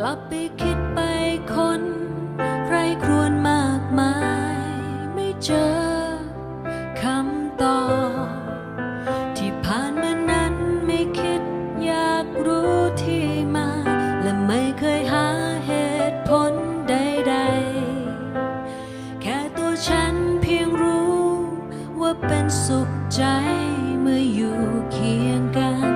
กลับไปคิดไปคน ใครครวนมากมาย ไม่เจอคำตอบที่ผ่านมานั้นไม่คิดอยากรู้ที่มา และไม่เคยหาเหตุผลใดๆ แค่ตัวฉันเพียงรู้ว่าเป็นสุขใจเมื่ออยู่เคียงกัน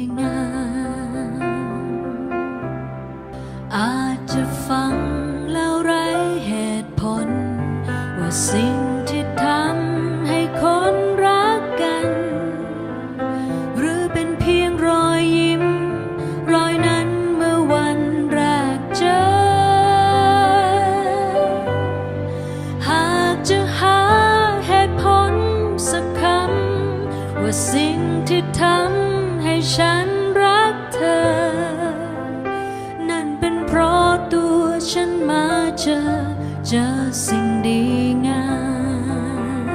งามอาจจะฟังแล้วไร้เหตุผล ว่าสิ่งที่ทำให้คนรักกัน หรือเป็นเพียงรอยยิ้ม รอยนั้นเมื่อวันแรกเจอ หากจะหาเหตุผลสักคำ ว่าสิ่งที่ทำให้ฉัน ฉันมาเจอ เจอสิ่งดีงาม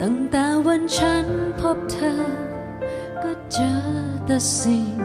ตั้งแต่วันฉันพบเธอ ก็เจอแต่สิ่ง